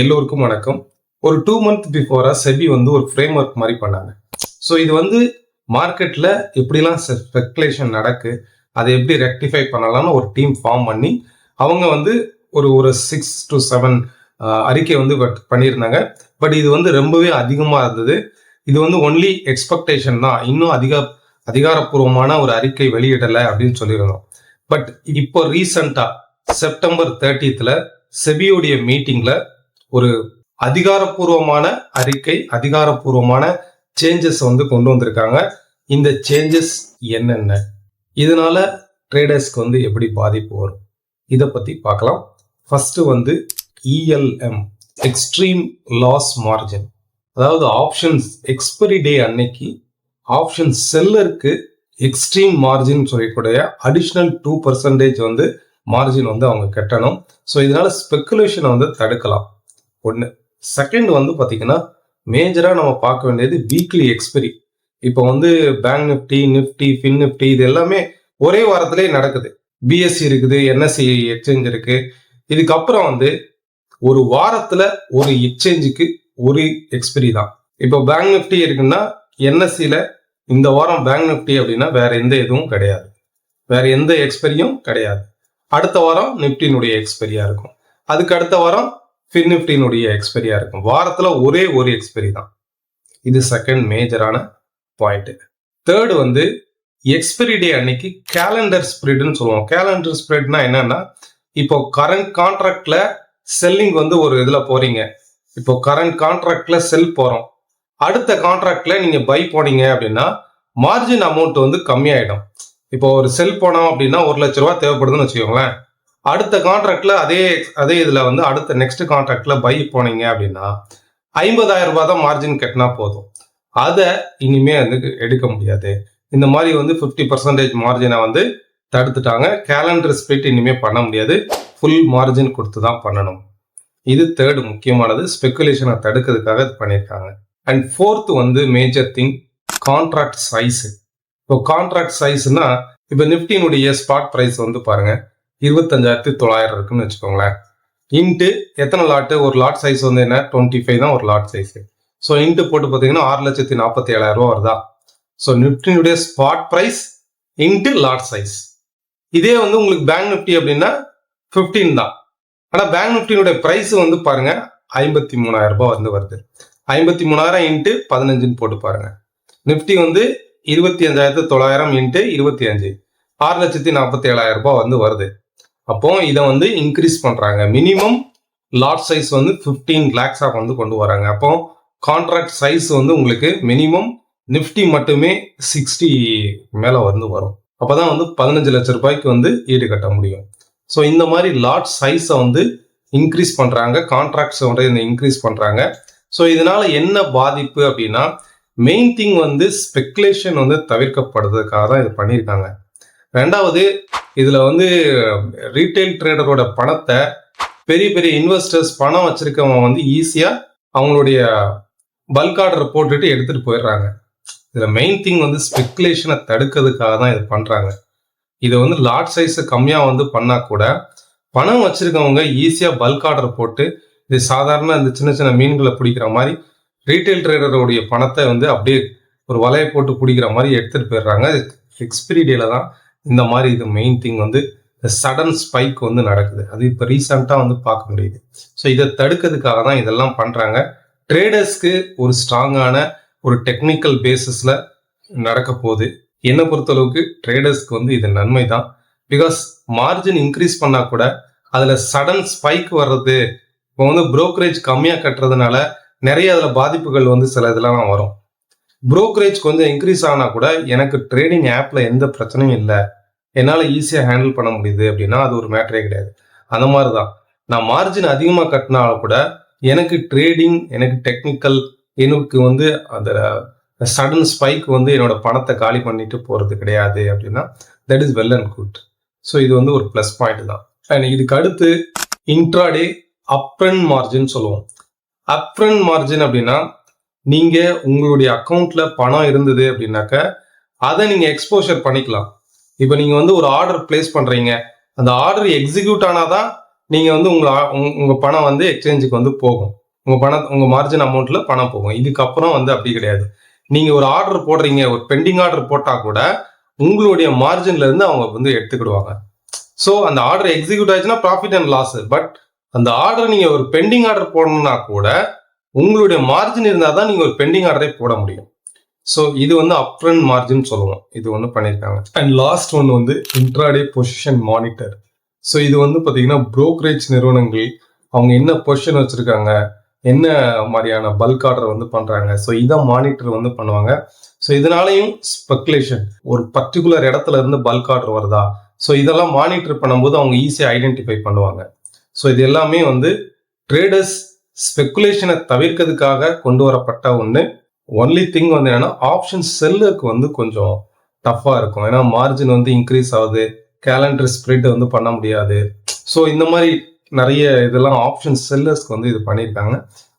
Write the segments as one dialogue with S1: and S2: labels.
S1: எல்லோருக்கும் வணக்கம். ஒரு டூ மந்த் பிஃபோரா செபி வந்து ஒரு ஃப்ரேம் ஒர்க் மாதிரி பண்ணாங்க. ஸோ இது வந்து மார்க்கெட்டில் எப்படிலாம் ஸ்பெக்குலேஷன் நடக்கு அதை எப்படி ரெக்டிஃபை பண்ணலாம்னு ஒரு டீம் ஃபார்ம் பண்ணி அவங்க வந்து ஒரு ஒரு சிக்ஸ் டு செவன் அறிக்கை வந்து பட் பண்ணியிருந்தாங்க. பட் இது வந்து ரொம்பவே அதிகமாக இருந்தது. இது வந்து ஒன்லி எக்ஸ்பெக்டேஷன் தான். இன்னும் அதிக அதிகாரப்பூர்வமான ஒரு அறிக்கை வெளியிடலை அப்படின்னு சொல்லியிருந்தோம். பட் இப்போ ரீசண்டாக செப்டம்பர் தேர்ட்டீத்தில் செபியோடைய மீட்டிங்கில் ஒரு அதிகாரப்பூர்வமான அறிக்கை அதிகாரப்பூர்வமான சேஞ்சஸ் வந்து கொண்டு வந்திருக்காங்க. இந்த சேஞ்சஸ் என்னென்ன? இதனால ட்ரேடர்ஸ்க்கு வந்து எப்படி பாதிப்பு வரும்? இதை பத்தி பார்க்கலாம். ஃபர்ஸ்ட் வந்து இஎல்எம் எக்ஸ்ட்ரீம் லாஸ் மார்ஜின் அதாவது ஆப்ஷன்ஸ் எக்ஸ்பரி டே அன்னைக்கு ஆப்ஷன் செல்லருக்கு எக்ஸ்ட்ரீம் மார்ஜின் சொல்லக்கூடிய அடிஷ்னல் டூ பர்சன்டேஜ் வந்து மார்ஜின் வந்து அவங்க கட்டணும். ஸோ இதனால ஸ்பெக்குலேஷனை வந்து தடுக்கலாம். ஒன்று செகண்ட் வந்து பார்த்தீங்கன்னா மேஜராக நம்ம பார்க்க வேண்டியது வீக்லி எக்ஸ்பெரி இப்போ வந்து bank Nifty Nifty fin Nifty இது எல்லாமே ஒரே வாரத்திலே நடக்குது. பிஎஸ்சி இருக்குது என்எஸ்சி எக்ஸ்சேஞ்ச் இருக்கு. இதுக்கப்புறம் வந்து ஒரு வாரத்துல ஒரு எக்ஸ்சேஞ்சுக்கு ஒரு எக்ஸ்பெரி தான். இப்போ பேங்க் நிஃப்டி இருக்குன்னா என்எஸ்சியில் இந்த வாரம் பேங்க் நிஃப்டி அப்படின்னா வேற எந்த இதுவும் கிடையாது. வேற எந்த எக்ஸ்பெரியும் கிடையாது. அடுத்த வாரம் நிஃப்டினுடைய எக்ஸ்பெரியா இருக்கும். அதுக்கு அடுத்த வாரம் ஃபின் நிஃப்டினுடைய எக்ஸ்பெரியா இருக்கும். வாரத்தில் ஒரே ஒரு எக்ஸ்பெரி தான். இது செகண்ட் மேஜரான பாயிண்ட் தேர்டு வந்து எக்ஸ்பெரி டே அன்னைக்கு கேலண்டர் ஸ்ப்ரெட்னு சொல்லுவோம். கேலண்டர் ஸ்ப்ரெட்னா என்னன்னா இப்போ கரண்ட் கான்ட்ராக்ட்ல செல்லிங் வந்து ஒரு இதுல போறீங்க. இப்போ கரண்ட் கான்ட்ராக்ட்ல செல் போறோம். அடுத்த கான்ட்ராக்ட்ல நீங்க பை போனீங்க அப்படின்னா மார்ஜின் அமௌண்ட் வந்து கம்மியாயிடும். இப்போ ஒரு செல் போனோம் அப்படின்னா ஒரு லட்ச ரூபா தேவைப்படுதுன்னு வச்சுக்கோங்களேன். அடுத்த கான்ட்ராக்டில் அதே அதே இதில் வந்து அடுத்த நெக்ஸ்ட் கான்ட்ராக்டில் பை போனீங்க அப்படின்னா ஐம்பதாயிரம் ரூபாய் தான் மார்ஜின் கட்டினா போதும். அதை இனிமே வந்து எடுக்க முடியாது. இந்த மாதிரி வந்து ஃபிஃப்டி பர்சன்டேஜ் மார்ஜினை வந்து தடுத்துட்டாங்க. கேலண்டர் ஸ்பிளிட் இனிமேல் பண்ண முடியாது. ஃபுல் மார்ஜின் கொடுத்து தான் பண்ணணும். இது தேர்டு முக்கியமானது. ஸ்பெகுலேஷனை தடுக்கிறதுக்காக இது பண்ணியிருக்காங்க. அண்ட் ஃபோர்த்து வந்து மேஜர் திங் கான்ட்ராக்ட் சைஸு இப்போ கான்ட்ராக்ட் சைஸ்னா இப்போ நிஃப்டினுடைய ஸ்பாட் ப்ரைஸ் வந்து பாருங்கள் இருபத்தஞ்சாயிரத்தி தொள்ளாயிரம் இருக்குன்னு வச்சுக்கோங்களேன். இன்ட்டு எத்தனை லாட்டு ஒரு லாட் சைஸ் வந்து என்ன? டுவெண்ட்டி ஃபைவ் தான் ஒரு லாட் சைஸ் ஸோ இன்ட்டு போட்டு பார்த்தீங்கன்னா ஆறு லட்சத்தி நாற்பத்தி ஏழாயிரம் ரூபா வருதா? So நிஃப்டினுடைய spot price into lot size இதே வந்து உங்களுக்கு பேங்க் நிஃப்டி அப்படின்னா ஃபிஃப்டீன் தான். ஆனால் பேங்க் நிஃப்டினுடைய ப்ரைஸ் வந்து பாருங்க ஐம்பத்தி மூணாயிரம் ரூபாய் வந்து வருது. ஐம்பத்தி மூணாயிரம் இன்ட்டு பதினஞ்சுன்னு போட்டு பாருங்க. நிஃப்டி வந்து இருபத்தி அஞ்சாயிரத்து தொள்ளாயிரம் இன்ட்டு இருபத்தி அஞ்சு. ஆறு லட்சத்தி நாற்பத்தி ஏழாயிரம் ரூபாய் வந்து வருது. அப்போ இதை வந்து இன்க்ரீஸ் பண்ணுறாங்க மினிமம் லாட் சைஸ் வந்து ஃபிஃப்டீன் லேக்ஸாக வந்து கொண்டு வராங்க. அப்போ கான்ட்ராக்ட் சைஸ் வந்து உங்களுக்கு மினிமம் நிஃப்டி மட்டுமே சிக்ஸ்டி மேலே வந்து வரும். அப்போ தான் வந்து பதினஞ்சு லட்ச ரூபாய்க்கு வந்து ஈடு கட்ட முடியும். ஸோ இந்த மாதிரி லாட் சைஸை வந்து இன்க்ரீஸ் பண்ணுறாங்க கான்ட்ராக்ட்ஸை வந்து இன்க்ரீஸ் பண்ணுறாங்க ஸோ இதனால் என்ன பாதிப்பு அப்படின்னா மெயின் திங் வந்து ஸ்பெக்குலேஷன் வந்து தவிர்க்கப்படுறதுக்காக தான் இது பண்ணியிருக்காங்க. ரெண்டாவது இதில் வந்து ரீட்டைல் ட்ரேடரோட பணத்தை பெரிய பெரிய இன்வெஸ்டர்ஸ் பணம் வச்சிருக்கவங்க வந்து ஈஸியாக அவங்களுடைய பல்க் ஆர்டர் போட்டுட்டு எடுத்துகிட்டு போயிடுறாங்க. இதில் மெயின் திங் வந்து ஸ்பெக்குலேஷனை தடுக்கிறதுக்காக தான் இது பண்ணுறாங்க இதை வந்து லாட் சைஸை கம்மியாக வந்து பண்ணால் கூட பணம் வச்சிருக்கவங்க ஈஸியாக பல்க் ஆர்டர் போட்டு இது சாதாரண இந்த சின்ன சின்ன மீன்களை பிடிக்கிற மாதிரி ரீட்டைல் ட்ரேடருடைய பணத்தை வந்து அப்படியே ஒரு வலையை போட்டு பிடிக்கிற மாதிரி எடுத்துகிட்டு போயிடுறாங்க. எக்ஸ்பிரி டேல தான் இந்த மாதிரி இது மெயின் திங் வந்து சடன் ஸ்பைக் வந்து நடக்குது. அது இப்போ ரீசெண்டாக வந்து பார்க்க முடியுது. ஸோ இதை தடுக்கிறதுக்காக தான் இதெல்லாம் பண்ணுறாங்க ட்ரேடர்ஸ்க்கு ஒரு ஸ்ட்ராங்கான ஒரு டெக்னிக்கல் பேசிஸில் நடக்க போகுது. என்னை பொறுத்தளவுக்கு ட்ரேடர்ஸ்க்கு வந்து இது நன்மை தான். பிகாஸ் மார்ஜின் இன்க்ரீஸ் பண்ணால் கூட அதில் சடன் ஸ்பைக் வர்றது இப்போ வந்து ப்ரோக்கரேஜ் கம்மியாக கட்டுறதுனால நிறைய அதில் பாதிப்புகள் வந்து சில இதெல்லாம் வரும். ப்ரோக்கரேஜ் கொஞ்சம் இன்க்ரீஸ் ஆனால் கூட எனக்கு ட்ரேடிங் ஆப்பில் எந்த பிரச்சனையும் இல்லை. என்னால் ஈஸியாக ஹேண்டில் பண்ண முடியுது அப்படின்னா அது ஒரு மேட்டரே கிடையாது. அந்த மாதிரி தான் நான் மார்ஜின் அதிகமாக கட்டினாலும் கூட எனக்கு ட்ரேடிங் எனக்கு டெக்னிக்கல் எனக்கு வந்து அந்த சடன் ஸ்பைக் வந்து என்னோட பணத்தை காலி பண்ணிட்டு போகிறது கிடையாது அப்படின்னா that is well and good so இது வந்து ஒரு ப்ளஸ் பாயிண்ட் தான். அண்ட் இதுக்கு அடுத்து இன்ட்ராடே அப்ரன் மார்ஜின் சொல்லுவோம். அப்ரன் மார்ஜின் அப்படின்னா நீங்கள் உங்களுடைய அக்கௌண்ட்டில் பணம் இருந்தது அப்படின்னாக்க அதை நீங்கள் எக்ஸ்போஷர் பண்ணிக்கலாம். இப்போ நீங்கள் வந்து ஒரு ஆர்டர் பிளேஸ் பண்ணுறீங்க அந்த ஆர்டர் எக்ஸிக்யூட் தான் நீங்கள் வந்து உங்களை உங்கள் பணம் வந்து எக்ஸ்சேஞ்சுக்கு வந்து போகும். உங்கள் பணம் உங்கள் மார்ஜின் அமௌண்ட்டில் பணம் போகும். இதுக்கப்புறம் வந்து அப்படி கிடையாது. நீங்கள் ஒரு ஆர்டர் போடுறீங்க ஒரு பெண்டிங் ஆர்டர் போட்டால் கூட உங்களுடைய மார்ஜின்லேருந்து அவங்க வந்து எடுத்துக்கிடுவாங்க. ஸோ அந்த ஆர்டர் எக்ஸிக்யூட் ஆச்சுன்னா ப்ராஃபிட் அண்ட் லாஸ் பட் அந்த ஆர்டர் நீங்கள் ஒரு பெண்டிங் ஆர்டர் போடணும்னா கூட உங்களுடைய மார்ஜின் இருந்தால் தான் நீங்கள் ஒரு பெண்டிங் ஆர்டரே போட முடியும். ஸோ இது வந்து அப்ரண்ட் மார்ஜின் சொல்லுவோம். இது ஒன்று பண்ணியிருக்காங்க அண்ட் லாஸ்ட் ஒன் வந்து இன்ட்ராடே பொசிஷன் மானிட்டர் ஸோ இது வந்து பார்த்தீங்கன்னா brokerage நிறுவனங்கள் அவங்க என்ன பொசிஷன் வச்சுருக்காங்க என்ன மாதிரியான பல்க் ஆர்டர் வந்து பண்ணுறாங்க ஸோ இதை மானிட்டர் வந்து பண்ணுவாங்க. ஸோ இதனாலையும் ஸ்பெக்குலேஷன் ஒரு பர்டிகுலர் இடத்துல இருந்து பல்க் ஆர்டர் வருதா? ஸோ இதெல்லாம் மானிட்டர் பண்ணும்போது அவங்க ஈஸியாக ஐடென்டிஃபை பண்ணுவாங்க. ஸோ இது எல்லாமே வந்து ட்ரேடர்ஸ் ஸ்பெக்குலேஷனை தவிர்க்கிறதுக்காக கொண்டு வரப்பட்ட ஒன்று ஒன்லி திங் வந்து என்னன்னா ஆப்ஷன் செல்லருக்கு வந்து கொஞ்சம் டஃப்பாக இருக்கும். ஏன்னா மார்ஜின் வந்து இன்க்ரீஸ் ஆகுது. கேலண்டர் ஸ்ப்ரெட் வந்து பண்ண முடியாது. ஸோ இந்த மாதிரி நிறைய இதெல்லாம் ஆப்ஷன் செல்லர்ஸ்க்கு வந்து இது பண்ணியிருக்காங்க.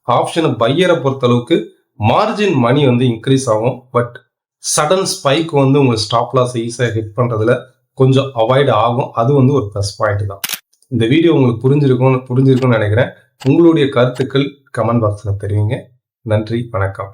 S1: ஆப்ஷன் பையரை பொறுத்தளவுக்கு மார்ஜின் மணி வந்து இன்க்ரீஸ் ஆகும். பட் சடன் ஸ்பைக் வந்து உங்களுக்கு ஸ்டாப் லாஸ் ஈஸியாக ஹிட் பண்ணுறதுல கொஞ்சம் அவாய்ட் ஆகும். அது வந்து ஒரு ப்ளஸ் பாயிண்ட் தான். இந்த வீடியோ உங்களுக்கு புரிஞ்சிருக்கும் புரிஞ்சிருக்கும்னு நினைக்கிறேன். உங்களுடைய கருத்துக்கள் கமெண்ட் பாக்ஸில் தெரிவிங்க. நன்றி வணக்கம்.